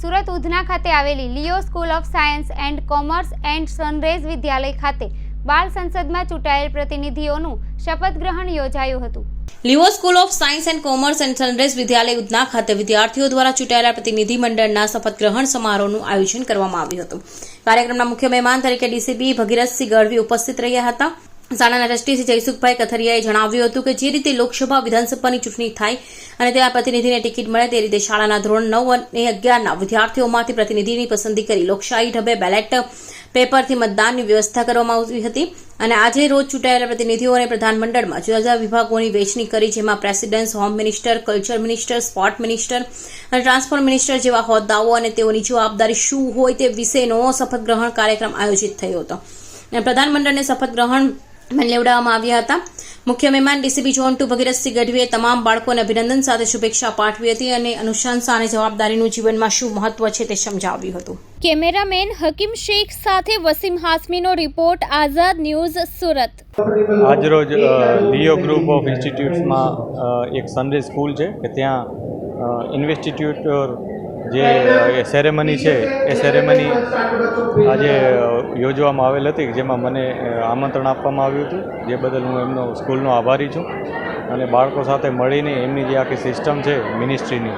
સુરત ઉધના ખાતે આવેલી Leo School of Science and Commerce and Sunrays Vidyalaya ખાતે બાળ સંસદમાં ચૂંટાયેલ પ્રતિનિધિઓનું શપથ ગ્રહણ યોજાયું હતું. Leo School of Science and Commerce and Sunrays Vidyalaya Udhna ખાતે વિદ્યાર્થીઓ દ્વારા ચૂંટાયેલા પ્રતિનિધિ મંડળના શપથ ગ્રહણ સમારોહનું આયોજન કરવામાં આવ્યું હતું. કાર્યક્રમના મુખ્ય મહેમાન તરીકે ડીસીપી ભગીરથસિંહ ગઢવી ઉપસ્થિત રહ્યા હતા. શાળાના ટ્રસ્ટી જયસુખભાઈ કથરિયાએ જણાવ્યું હતું કે જે રીતે લોકસભા વિધાનસભાની ચૂંટણી થાય અને તેના પ્રતિનિધિને ટિકિટ મળે તે રીતે શાળાના ધોરણ નવ અને અગિયારના વિદ્યાર્થીઓમાંથી પ્રતિનિધિની પસંદગી કરી લોકશાહી ઢબે બેલેટ પેપરથી મતદાનની વ્યવસ્થા કરવામાં આવી હતી. અને આજે રોજ ચૂંટાયેલા પ્રતિનિધિઓને પ્રધાનમંડળમાં જુદા જુદા વિભાગોની વહેંચણી કરી, જેમાં president home minister, culture minister sport minister અને ટ્રાન્સપોર્ટ મિનિસ્ટર જેવા હોદ્દાઓ અને તેઓની જવાબદારી શું હોય તે વિશેનો શપથ ગ્રહણ કાર્યક્રમ આયોજિત થયો હતો. અને પ્રધાનમંડળને શપથ ગ્રહણ માં લેવડાવવામાં આવ્યા હતા. મુખ્ય મહેમાન ડીસીપી જોન ટુ ભગીરથસિંહ ગઢવીએ તમામ બાળકોને અભિનંદન સાથે શુભેચ્છા પાઠવી હતી અને અનુશંસા અને જવાબદારીનું જીવનમાં શું મહત્વ છે તે સમજાવ્યું હતું. કેમેરામેન હકીમ શેખ સાથે વસીમ હાસમીનો રિપોર્ટ આઝાદ ન્યૂઝ સુરત. આજરોજ લિયો ગ્રુપ ઓફ ઇન્સ્ટિટ્યૂટ્સમાં એક સનડે સ્કૂલ છે કે ત્યાં ઇન્વેસ્ટિટ્યૂટ જે સેરેમની છે, એ સેરેમની આજે યોજવામાં આવેલ હતી જેમાં મને આમંત્રણ આપવામાં આવ્યું હતું, જે બદલ હું એમનો સ્કૂલનો આભારી છું. અને બાળકો સાથે મળીને એમની જે આખી સિસ્ટમ છે મિનિસ્ટ્રીની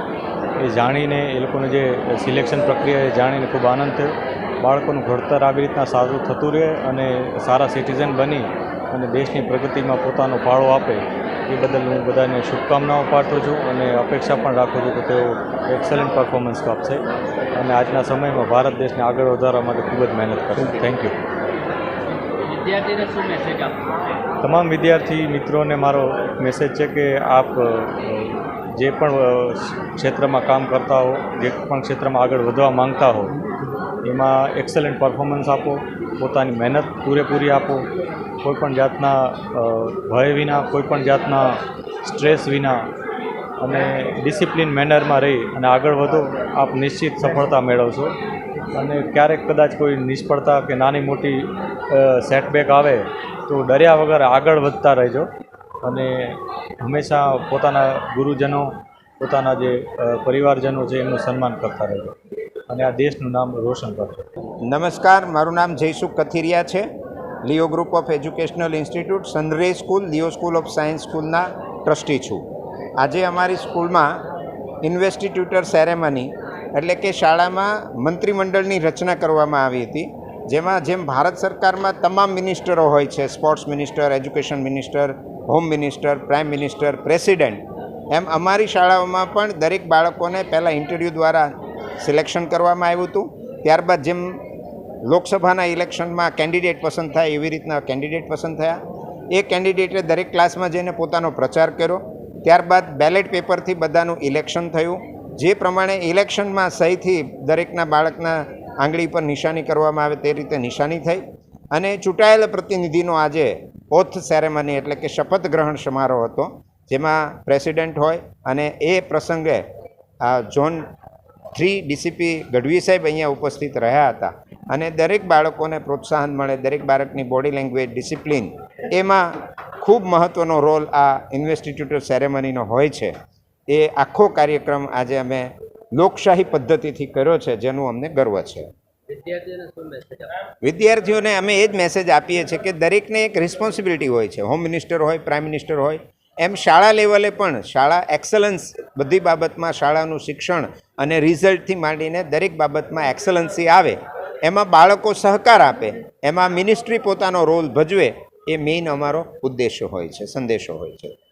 એ જાણીને, એ લોકોનું જે સિલેક્શન પ્રક્રિયા, એ જાણીને ખૂબ આનંદ થયો. બાળકોનું ઘડતર આવી રીતના સારું થતું રહે અને સારા સિટીઝન બની અને દેશની પ્રગતિમાં પોતાનો ફાળો આપે. એ બદલ હું બધાને શુભકામનાઓ પાઠવું છું અને અપેક્ષા પણ રાખું છું કે તેઓ એક્સલન્ટ પરફોર્મન્સ આપશે અને આજના સમયમાં ભારત દેશને આગળ વધારવા માટે ખૂબ જ મહેનત કરશે. થેન્ક યુ વિદ્યાર્થીને શું મેસેજ આપો? તમામ વિદ્યાર્થી મિત્રોને મારો મેસેજ છે કે આપ જે પણ ક્ષેત્રમાં કામ કરતા હો જે પણ ક્ષેત્રમાં આગળ વધવા માંગતા હો એમાં એક્સલન્ટ પરફોર્મન્સ આપો, પોતાની મહેનત પૂરેપૂરી આપો. કોઈપણ જાતના ભય વિના, કોઈપણ જાતના સ્ટ્રેસ વિના અને ડિસિપ્લિન મેનરમાં રહી અને આગળ વધો, આપ નિશ્ચિત સફળતા મેળવશો. અને ક્યારેક કદાચ કોઈ નિષ્ફળતા કે નાની મોટી સેટબેક આવે, તો ડર્યા વગર આગળ વધતા રહેજો. અને હંમેશા પોતાના ગુરુજનો, પોતાના જે પરિવારજનો છે, એમનું સન્માન કરતા રહેજો. અને આ દેશનું નામ રોશન કરજો નમસ્કાર, મારું નામ જયસુખ કથિરિયા છે. Leo group of educational institute Sunray school, Leo school of science સ્કૂલના ટ્રસ્ટી છું. આજે અમારી સ્કૂલમાં ઇન્વેસ્ટિટ્યુટર સેરેમની, એટલે કે શાળામાં મંત્રીમંડળની રચના કરવામાં આવી હતી, જેમાં જેમ ભારત સરકારમાં તમામ મિનિસ્ટરો હોય છે, sports minister, education minister, home minister, prime minister, president, એમ અમારી શાળાઓમાં પણ દરેક બાળકોને પહેલાં ઇન્ટરવ્યૂ દ્વારા સિલેક્શન કરવામાં આવ્યું હતું. ત્યારબાદ જેમ લોકસભાના ઇલેક્શનમાં કેન્ડિડેટ પસંદ થાય એવી રીતના કેન્ડિડેટ પસંદ થયા. એ કેન્ડિડેટે દરેક ક્લાસમાં જઈને પોતાનો પ્રચાર કર્યો. ત્યારબાદ બેલેટ પેપરથી બધાનું ઇલેક્શન થયું. જે પ્રમાણે ઇલેક્શનમાં સહીથી દરેકના બાળકના આંગળી પર નિશાની કરવામાં આવે તે રીતે નિશાની થઈ. અને ચૂંટાયેલા પ્રતિનિધિનો આજે ઓથ સેરેમની એટલે કે શપથ ગ્રહણ સમારોહ હતો, જેમાં પ્રેસિડેન્ટ હોય અને એ પ્રસંગે આ ઝોન થ્રી ડીસીપી ગઢવી સાહેબ અહીંયા ઉપસ્થિત રહ્યા હતા. અને દરેક બાળકોને પ્રોત્સાહન મળે દરેક બાળકની બોડી લેંગ્વેજ ડિસિપ્લિન એમાં ખૂબ મહત્ત્વનો રોલ આ ઇન્વેસ્ટિટ્યૂટલ સેરેમનીનો હોય છે. એ આખો કાર્યક્રમ આજે અમે લોકશાહી પદ્ધતિથી કર્યો છે જેનું અમને ગર્વ છે. વિદ્યાર્થીઓને અમે એ જ મેસેજ આપીએ છીએ કે દરેકને એક રિસ્પોન્સિબિલિટી હોય છે. હોમ મિનિસ્ટર હોય પ્રાઇમ મિનિસ્ટર હોય એમ શાળા લેવલે પણ શાળા એક્સલન્સ બધી બાબતમાં શાળાનું શિક્ષણ અને રિઝલ્ટથી માંડીને દરેક બાબતમાં એક્સલન્સી આવે, એમાં બાળકો સહકાર આપે, એમાં મિનિસ્ટ્રી પોતાનો રોલ ભજવે, એ મેઇન અમારો ઉદ્દેશ્ય હોય છે, સંદેશો હોય છે.